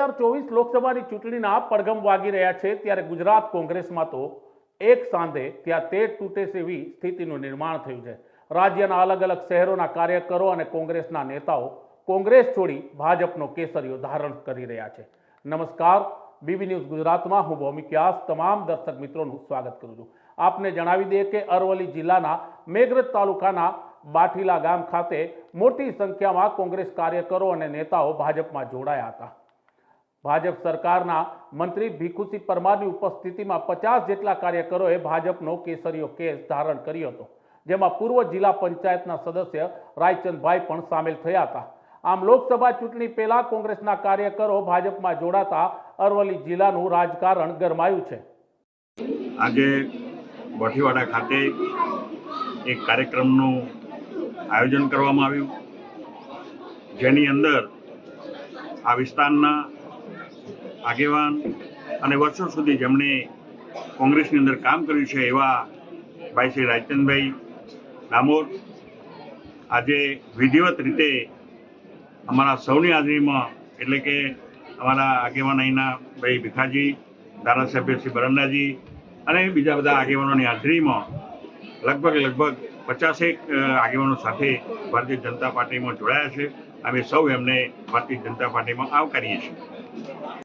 લોકસભાની ચૂંટણીના પડઘમ વાગી રહ્યા છે, ત્યારે ગુજરાત કોંગ્રેસમાં તો એક સાંધે ત્યાં તે તૂટે તેવી સ્થિતિનું નિર્માણ થયું છે. રાજ્યના અલગ અલગ શહેરોના કાર્યકરો અને કોંગ્રેસના નેતાઓ કોંગ્રેસ છોડી ભાજપનો કેસરીઓ ધારણ કરી રહ્યા છે. નમસ્કાર, બીબી ન્યૂઝ ગુજરાતમાં હું ભૌમિક વ્યાસ, તમામ દર્શક મિત્રોનું સ્વાગત કરું છું. આપને જણાવી દઈએ કે અરવલ્લી જિલ્લાના મેઘરજ તાલુકાના બાઠીલા ગામ ખાતે મોટી સંખ્યામાં કોંગ્રેસ કાર્યકરો અને નેતાઓ ભાજપમાં જોડાયા હતા. ભાજપ સરકારના મંત્રી ભીખુસિંહ પરમારની ઉપસ્થિતિમાં પચાસ જેટલા કાર્યકરોએ ભાજપનો કેસરીયો કેસ ધારણ કર્યો હતો, જેમાં પૂર્વ જિલ્લા પંચાયતના સદસ્ય રાયચંદભાઈ પણ સામેલ થયા હતા. આમ લોકસભા ચૂંટણી પહેલા કોંગ્રેસના કાર્યકરો ભાજપમાં જોડાતા અરવલ્લી જિલ્લાનું રાજકારણ ગરમાયું છે. આજે બઠીવાડા ખાતે એક કાર્યક્રમનું આયોજન કરવામાં આવ્યું. જેની અંદર આ વિસ્તારના આગેવાન અને વર્ષો સુધી જેમણે કોંગ્રેસની અંદર કામ કર્યું છે એવા ભાઈ શ્રી રાજચંદભાઈ ડામોર આજે વિધિવત રીતે અમારા સૌની હાજરીમાં, એટલે કે અમારા આગેવાન અહીંના ભાઈ ભીખાજી, ધારાસભ્ય શ્રી બરંડાજી અને બીજા બધા આગેવાનોની હાજરીમાં લગભગ લગભગ પચાસેક આગેવાનો સાથે ભારતીય જનતા પાર્ટીમાં જોડાયા છે. અમે સૌ એમને ભારતીય જનતા પાર્ટીમાં આવકારીએ છીએ.